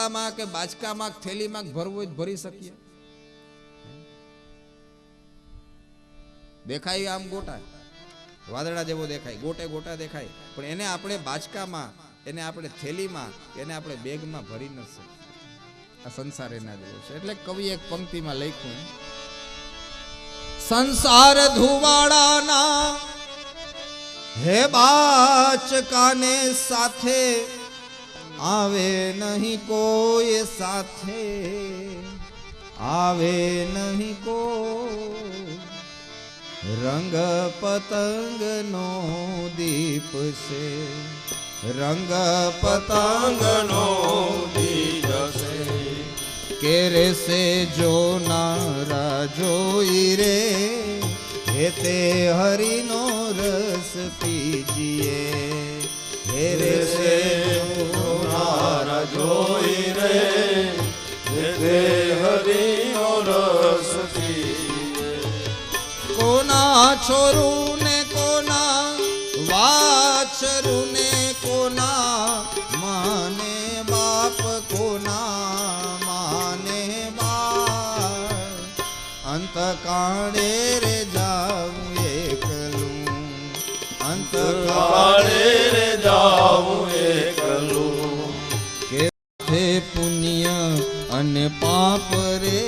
કપડામાં કે બાચકામાં થેલીમાં ભરવું ભરી શકીએ. દેખાય આમ ગોટા. વાદળા જેવો દેખાય, ગોટે ગોટા દેખાય. પણ એને આપણે બાચકામાં એને આપણે થેલીમાં, એને આપણે બેગમાં ભરી ન શકીએ. આ સંસાર એના જેવો છે. એટલે કવિ એક પંક્તિમાં લખ્યું સંસાર ધુવાડાના હે બાચકાને સાથે આવે નહીં કોઈ સાથે આવે નહીં કોઈ રંગ પતંગ નો દીપ છે રંગ પતંગ નો દીપ છે કેરે સે જો નારા જોઈ રે હેતે હરિનો રસ પીજીએ હેરે સે જો નારા જોઈ રે હેતે હરિનો રસ કોના છોરું ને કોના વાછરું ને કોના માને બાપ, કોના માને બા અંત કાળે રે પાપ રે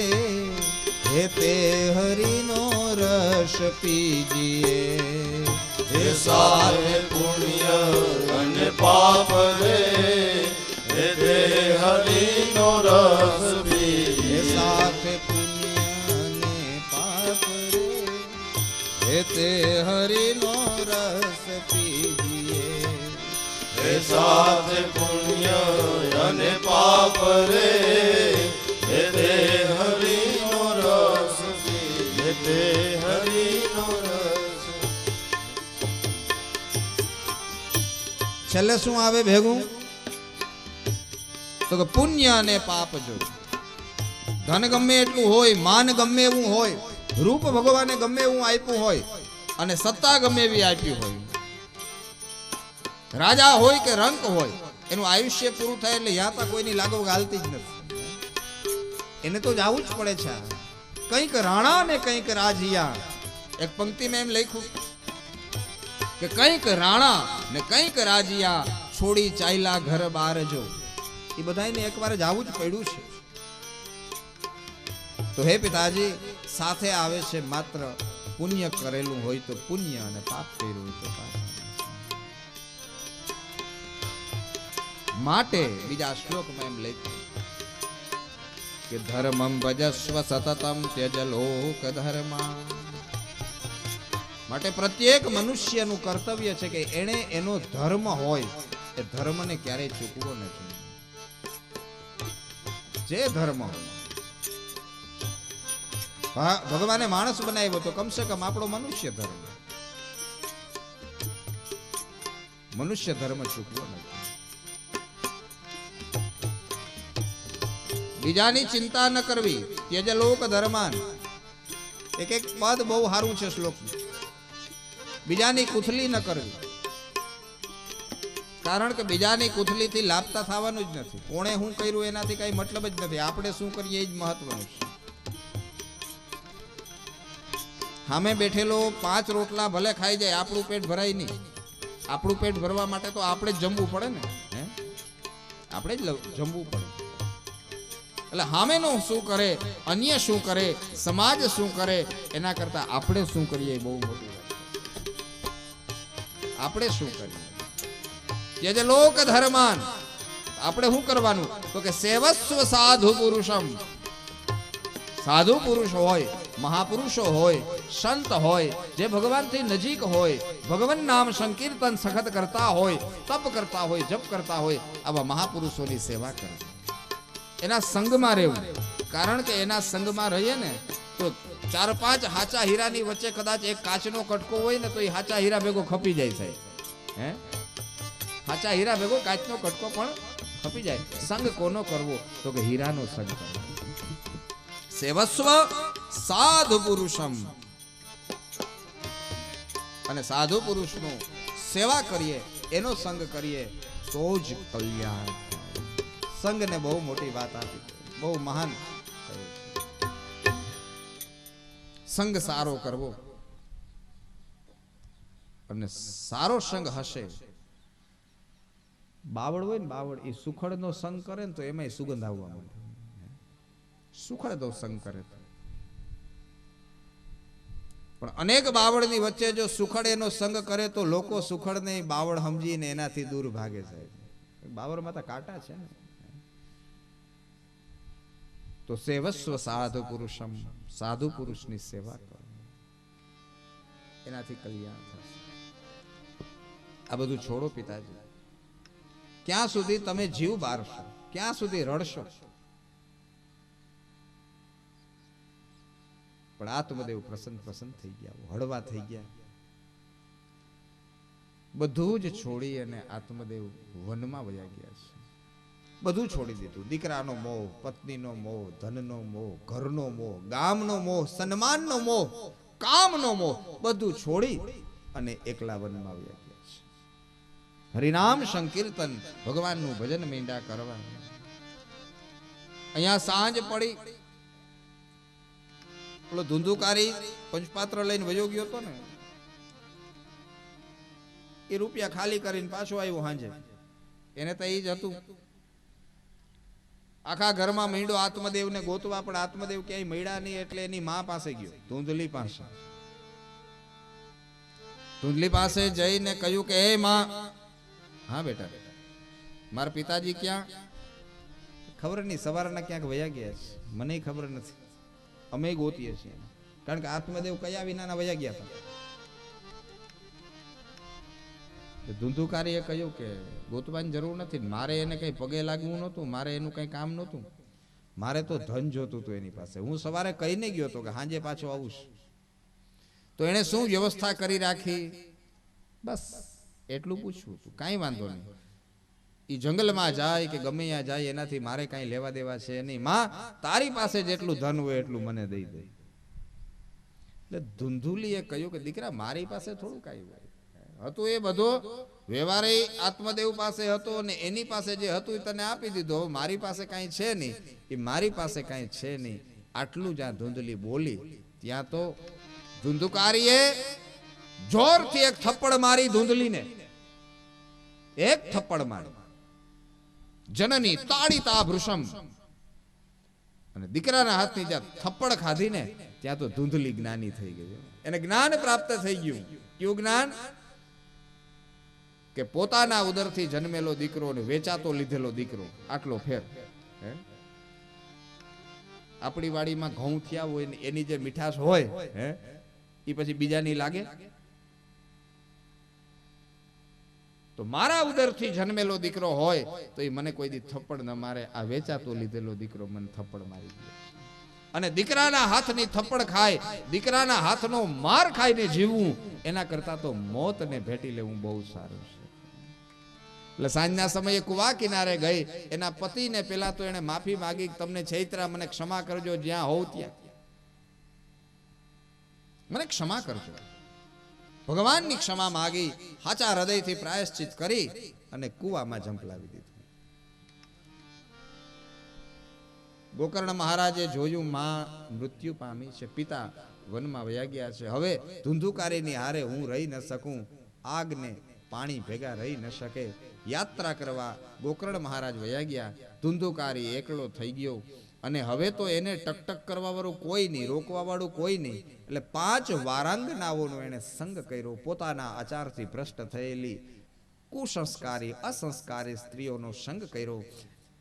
હે તે હરિનો રસ પીજીએ. હે સારે પુણ્ય અને પાપ રે, હે તે હરિનો રસ પીજીએ. સાથે પુણ્ય અને પાપ રે, હે તે હરિનો રસ પીજીએ. હે સાથે પુણ્ય અને પાપ રે છેલ્લે શું આવે ભેગું? તો કે પુણ્ય અને પાપ જો. ધન ગમે એટલું હોય, માન ગમે એવું હોય, રૂપ ભગવાને ગમે એવું આપ્યું હોય, અને સત્તા ગમે એવી આપી હોય. રાજા હોય કે રંક હોય, એનું આયુષ્ય પૂરું થાય એટલે યા તા કોઈની લાગો ગાલતી જ નથી. એને તો જવું જ પડે છે. કંઈક રાણા ને કંઈક રાજિયા. એક પંક્તિમાં એમ લખ્યું કે કંઈક રાણા ને કંઈક રાજીયા છોડી ચાલ્યા ઘર બાર જો. એ બધાને એકવાર જવું જ પડ્યું છે. તો હે પિતાજી, સાથે આવે છે માત્ર પુણ્ય કરેલું હોય તો પુણ્ય અને પાપ કર્યું હોય તો પાપ. માટે બીજા શ્લોકમાં એમ લખ્યું. કે ધર્મમ ભજસ્વ સતતમ ત્યજ લોક ધર્મ માટે પ્રત્યેક મનુષ્યનું કર્તવ્ય છે કે એણે એનો ધર્મ હોય, એ ધર્મને ક્યારેય ચૂકવો નથી. જે ધર્મ ભગવાને માણસ બનાવ્યો તો કમસે કમ આપણો મનુષ્ય ધર્મ. મનુષ્ય ધર્મ ચૂકવો નથી. બીજાની ચિંતા ન કરવી. ત્યજ લોક ધર્માન. એક એક પદ બહુ સારું છે શ્લોક. બીજાની કુથલી ન કરવી. કારણ કે બીજાની કુથલીથી લાભતા થવાનું જ નથી. કોણે શું કર્યું એનાથી કઈ મતલબ જ નથી. આપણે શું કરીએ એ જ મહત્વનું છે. સામે બેઠેલો પાંચ રોટલા ભલે ખાઈ જાય, આપણું પેટ ભરાય નહીં. આપણું પેટ ભરવા માટે તો આપણે જ જમવું પડે ને, હે? આપણે જ જમવું પડે. એટલે સામેનો શું કરે, અન્ય શું કરે, સમાજ શું કરે, એના કરતા આપણે શું કરીએ બહુ મોટું આપણે શું કરીએ? જે લોક ધર્માન, આપણે શું કરવાનું? તો કે સેવસ્વ સાધુ પુરુષમ. સાધુ પુરુષ હોય, મહાપુરુષો હોય, સંત હોય, જે ભગવાનથી નજીક હોય, ભગવાન નામ સંકીર્તન સખત કરતા હોય, તપ કરતા હોય, જપ કરતા હોય, આવા મહાપુરુષોની સેવા કરવી એના સંગમાં રહેવું. કારણ કે એના સંગમાં રહીએ ને, તો ચાર પાંચ હાચા હીરાની વચ્ચે કદાચ એક કાચનો કટકો હોય ને, તો એ હાચા હીરા ભેગો ખપી જાય સાહેબ. હે? હાચા હીરા ભેગો કાચનો કટકો પણ ખપી જાય. સંગ કોનો કરવો? તો કે હીરાનો સંગ કરવો. સેવસ્વ સાધુ પુરુષમ. અને સાધુ પુરુષનો સેવા કરીએ, એનો સંગ કરીએ, તો જ કલ્યાણ. સંઘને બહુ મોટી વાત આપી. બહુ મહાન. સંઘ સારો કરવો. અને સારો સંઘ હશે. બાવળ હોય ને બાવળ, એ સુખડનો સંગ કરે ને તો એમાંય સુગંધ આવવા માંડે. સુખડનો સંગ કરે પણ અનેક બાવળની વચ્ચે જો સુખડ એનો સંગ કરે તો લોકો સુખડને બાવળ સમજીને એનાથી દૂર ભાગે છે. બાવળમાં તો કાંટા છે. ને તો સેવસ્વ સાધુ પુરુષમ સાધુ પુરુષની સેવા કરો એનાથી કલ્યાણ થશે. આ બધું છોડો પિતાજી. ક્યાં સુધી તમે જીવ બારશો, ક્યાં સુધી રડશો? પણ આત્મદેવ પ્રસન્ન પ્રસન્ન થઈ ગયા, હળવા થઈ ગયા. બધું જ છોડી અને આત્મદેવ વનમાં વયા ગયા છે. બધું છોડી દીધું. દીકરાનો મોહ, પત્નીનો મોહ, ધનનો મોહ, ઘરનો મોહ, ગામનો મોહ, સન્માનનો મોહ, કામનો મોહ, બધું છોડી અને એકલા વનમાં આવ્યા ગયા છે. હરિનામ સંકીર્તન ભગવાનનું ભજન મીંડા કરવા. અહીંયા સાંજ પડી. પેલો ધુંધુકારી પંચપાત્ર લઈને વયો ગયો હતો ને. એ રૂપિયા ખાલી કરીને પાછો આવ્યો સાંજે એને તો એ જ હતું. આખા ઘરમાં મીંડો આત્મદેવને ગોતવા પણ આત્મદેવ ક્યાંય મળ્યા નહીં એટલે એની મા પાસે ગયો, ધૂંધલી પાસે. ધૂંધલી પાસે જઈને કહ્યું કે હે માં. હા બેટા. મારા પિતાજી ક્યાં? ખબર નહીં, સવારના ક્યાંક વયા ગયા છે. મને ખબર નથી. અમે ગોતીએ છીએ. કારણ કે આત્મદેવ કયા વિનાના વયા ગયા હતા? ધુંધુકારીએ કહ્યું કે, ગોતવાની જરૂર નથી, મારે એને કંઈ પગે લાગવું નહોતું, મારે એનું કંઈ કામ નહોતું. મારે તો ધન જોતું હતું એની પાસે. હું સવારે કહીને ગયો હતો કે સાંજે પાછો આવું તો એણે શું વ્યવસ્થા કરી રાખી? બસ એટલું પૂછવું હતું. કાંઈ વાંધો નહીં. એ જંગલમાં જાય કે ગમે ત્યાં જાય, એનાથી મારે કાંઈ લેવા દેવા છે નહીં. માં, તારી પાસે જેટલું ધન હોય એટલું મને દઈ દે. એટલે ધુંધુલીએ કહ્યું કે, દીકરા, મારી પાસે થોડું કાંઈ હોય. હતું એ બધો વ્યવહારે આત્મદેવ પાસે હતો અને એની પાસે જે હતું તને આપી દીધો. મારી પાસે કાંઈ છે નહીં. એ મારી પાસે કાંઈ છે નહીં. આટલું જ્યાં ધૂંધલી બોલી. ત્યાં તો ધુંધુકારીએ જોરથી એક થપ્પડ મારી ધૂંધલીને. એક થપ્પડ મારી. જનની તાળીતા ભૃષમ અને દીકરાના હાથની જ્યાં થપ્પડ ખાધીને, ત્યાં તો ધૂંધલી જ્ઞાની થઈ ગઈ. એને જ્ઞાન પ્રાપ્ત થઈ ગયું. કયું જ્ઞાન? કે પોતાના ઉદરથી જન્મેલો દીકરો ને વેચાતો લીધેલો દીકરો, આટલો ફેર. હે? આપણી વાડીમાં ઘઉં થયા હોય ને એની જે મીઠાશ હોય, હે? એ પછી બીજાની લાગે? તો મારા ઉદરથી જન્મેલો દીકરો હોય, તો એ મને કોઈ દી થપ્પડ ન મારે. આ વેચાતો લીધેલો દીકરો મને થપ્પડ મારી ગયો અને દીકરાના હાથની થપ્પડ ખાય, દીકરાના હાથનો માર ખાઈને જીવવું એના કરતા તો મોતને ભેટી લેવું બહુ સારું છે. એટલે સાંજના સમયે કુવા કિનારે ગઈ. એના પતિને પેલા તો એને માફી માગી તમને ચૈત્રા મને ક્ષમા કરજો, જ્યાં હોઉં ત્યાં. મને ક્ષમા કરજો. ભગવાનની ક્ષમા માગી હાચા હૃદયથી પ્રાયશ્ચિત કરી અને કુવામાં ઝંપલાવી દીધું. ગોકર્ણ મહારાજે જોયું, માં મૃત્યુ પામી છે, પિતા વનમાં વયા ગયા છે. હવે ધુંધુકારીની હારે હું રહી ન શકું. આગને પાણી ભેગા રહી ન શકે. યાત્રા કરવા ગોકર્ણ મહારાજ વયા ગયા. ધુંધુકારી એકલો થઈ ગયો. અને હવે તો એને ટકટક કરવા વાળું કોઈ નહીં રોકવા વાળું કોઈ નહીં. એટલે પાંચ વારાંગનાઓનો એને સંગ કર્યો. પોતાના આચારથી ભ્રષ્ટ થયેલી કુસંસ્કારી, અસંસ્કારી સ્ત્રીઓનો સંગ કર્યો.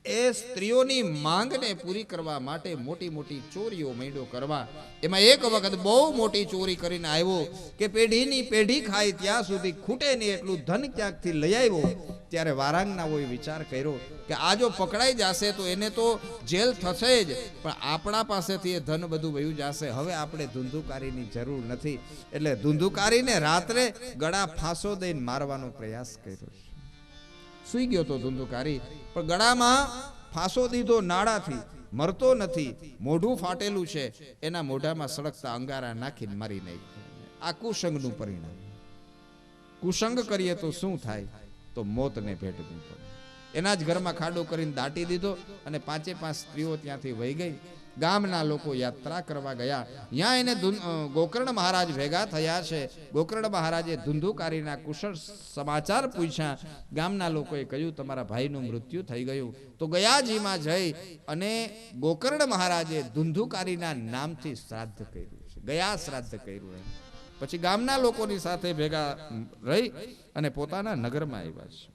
એ સ્ત્રીઓની માંગને પૂરી કરવા માટે મોટી મોટી ચોરીઓ માંડ્યો કરવા. એમાં એક વખત બહુ મોટી ચોરી કરીને આવ્યો કે પેઢીની પેઢી ખાય ત્યાં સુધી ખૂટે નહીં એટલું ધન ક્યાંકથી લઈ આવ્યો? ત્યારે વારાંગનાઓએ વિચાર કર્યો કે આ જો પકડાઈ જશે તો એને તો જેલ થશે જ, પણ આપણા પાસેથી એ ધન બધું વયું જશે. હવે આપણે ધુંધુકારીની જરૂર નથી. એટલે ધુંધુકારીને રાત્રે ગળા ફાંસો દઈને મારવાનો પ્રયાસ કર્યો સુઈ ગયો તો ધુંધુકારી પણ ગળામાં ફાંસો દીધો નાડાથી મરતો નથી, મોઢું ફાટેલું છે, એના મોઢામાં સળગતા અંગારા નાખીને મારી નહીં આ કુસંગનું પરિણામ. કુસંગ કરીએ તો શું થાય? તો મોતને ભેટવું પડે. એના જ ઘરમાં ખાડો કરીને દાટી દીધો અને પાંચે પાંચ સ્ત્રીઓ ત્યાંથી વહી ગઈ. ગામના લોકો યાત્રા કરવા ગયા. ત્યાં એને ગોકર્ણ મહારાજ ભેગા થયા છે. ગોકર્ણ મહારાજે ધુંધુકારીના કુશળ સમાચાર પૂછ્યા. ગામના લોકોએ કહ્યું, તમારા ભાઈનું મૃત્યુ થઈ ગયું. તો ગયાજીમાં જઈ અને ગોકર્ણ મહારાજે ધુંધુકારીના નામથી શ્રાદ્ધ કર્યું છે. ગયા શ્રાદ્ધ કર્યું એમ. પછી ગામના લોકોની સાથે ભેગા રહી અને પોતાના નગરમાં આવ્યા છે.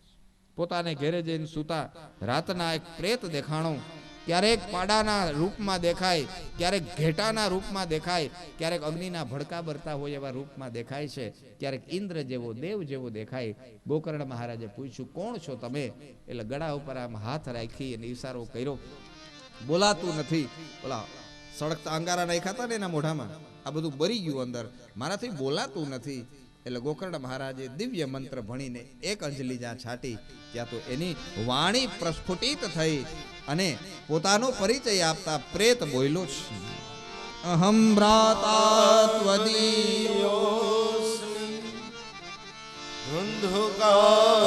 પોતાને ઘેરે જઈને સૂતા. રાતના એક પ્રેત દેખાણો ક્યારેક પાડાના રૂપમાં દેખાય, ક્યારેક ઘેટાના રૂપમાં દેખાય, ક્યારેક અગ્નિના ભડકા બરતા હોય એવા રૂપમાં દેખાય છે, ક્યારેક ઇન્દ્ર જેવો, દેવ જેવો દેખાય. ગોકર્ણ મહારાજે પૂછ્યું, કોણ છો તમે? એટલે ગળા ઉપર આમ હાથ રાખી અને ઈશારો કર્યો. બોલાતું નથી. બોલા સળગતા અંગારા નાખ્યા ને એના મોઢામાં. આ બધું બરી ગયું અંદર. મારાથી બોલાતું નથી. એટલે ગોકર્ણ મહારાજે દિવ્ય મંત્ર ભણીને એક અંજલિ જ્યાં છાટી. ત્યાં તો એની વાણી પ્રસ્ફુટિત થઈ. અને પોતાનો પરિચય આપતા પ્રેત બોલ્યો છે. અહમ ભ્રાતા ત્વદીયો ધુંધુકારી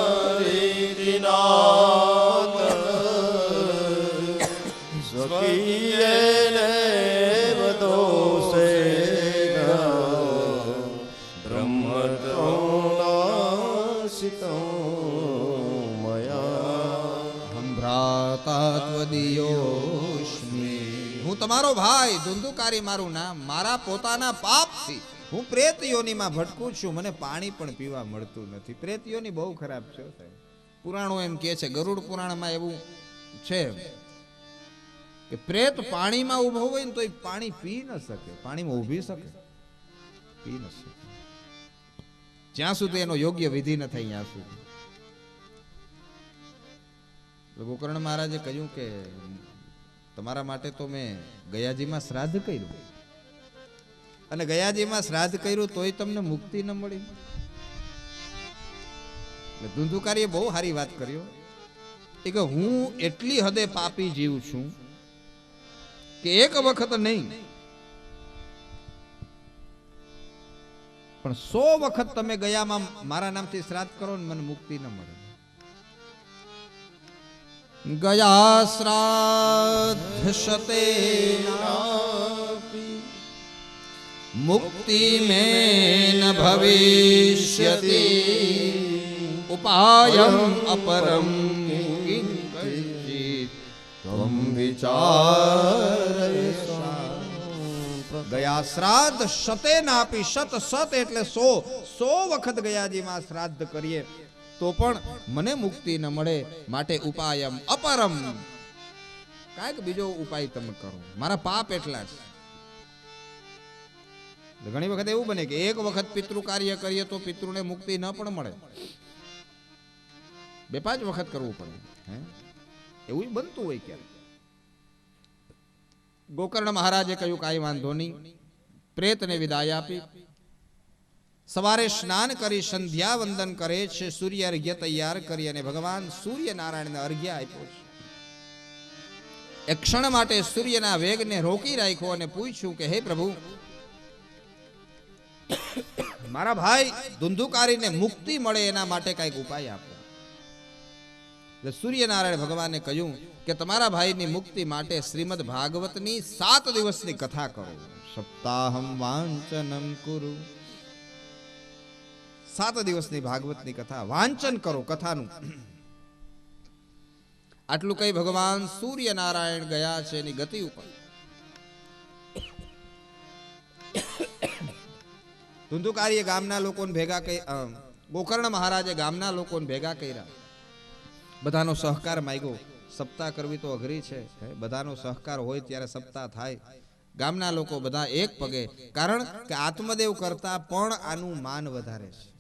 સ્વકીયેનેવ તમારો ભાઈ ધુંધુકારી મારું નામ, મારા પોતાના પાપથી. હું પ્રેત યોનીમાં ભટકું છું, મને પાણી પણ પીવા મળતું નથી. પ્રેત યોની બહુ ખરાબ છે પુરાણો એમ કહે છે, ગરુડ પુરાણમાં એવું છે કે પ્રેત પાણીમાં ઊભો હોય ને તો એ પાણી પી ન શકે. પાણીમાં ઊભી શકે. પી ન શકે. જ્યાં સુધી એનો યોગ્ય વિધિ ન થાય, ત્યાં સુધી. ગોકર્ણ મહારાજે કહ્યું કે તમારા માટે તો મેં ગયાજીમાં શ્રાદ્ધ કર્યું. અને ગયાજીમાં શ્રાદ્ધ કર્યું તોય તમને મુક્તિ ન મળી. ધુંધુકારીએ બહુ સારી વાત કર્યો એ કે હું એટલી હદે પાપી જીવ છું કે એક વખત નહીં. પણ સો વખત તમે ગયામાં મારા નામથી શ્રાદ્ધ કરો ને મને મુક્તિ ન મળે. ગયા શ્રાદ્ધ શતે મુક્તિ મે ન ભવિષ્યતિ ઉપાયમ અપરમ ત્વમ વિચાર ગયા શ્રાદ્ધ શતે નાપી શત સત એટલે સો સો વખત ગયાજીમાં શ્રાદ્ધ કરીએ તો પણ મને મુક્તિ ન મળે, માટે ઉપાયમ અપરમ. કાંઈક બીજો ઉપાય તમે કરો. મારા પાપ એટલા છે ઘણી વખત એવું બને કે એક વખત પિતૃ કાર્ય કરીએ તો પિતૃને મુક્તિ ન પણ મળે. બે પાંચ વખત કરવું પડે, હે? એવું બનતું હોય ક્યારેક. ગોકર્ણ મહારાજે કહ્યું, કાંઈ વાંધો નહીં. પ્રેતને વિદાય આપી. સવારે સ્નાન કરી સંધ્યા વંદન કરે છે, સૂર્ય અર્ઘ્ય તૈયાર કરી અને ભગવાન સૂર્યનારાયણને અર્ઘ્ય આપ્યો છે. એક ક્ષણ માટે સૂર્યના વેગને રોકી રાખ્યો અને પૂછ્યું કે, હે પ્રભુ, મારા ભાઈ ધુંધુકારીને મુક્તિ મળે એના માટે કંઈક ઉપાય આપો. એટલે સૂર્યનારાયણ ભગવાને કહ્યું કે, તમારા ભાઈની મુક્તિ માટે શ્રીમદ ભાગવતની સાત દિવસની કથા કરો. સપ્તાહમ વાંચનમ કુરુ. સાત દિવસની ભાગવતની કથા, વાંચન કરો કથાનું. આટલું કઈ ભગવાન સૂર્યનારાયણ ગયા છે એની ગતિ ઉપર. ધુંધુકારીએ ગામના લોકોને ભેગા કરી ગોકર્ણ મહારાજે ગામના લોકોને ભેગા કર્યા. બધાનો સહકાર માગ્યો. સપ્તાહ કરવી તો અઘરી છે. બધાનો સહકાર હોય ત્યારે સપ્તાહ થાય. ગામના લોકો બધા એક પગે. કારણ કે આત્મદેવ કરતા પણ આનું માન વધારે છે.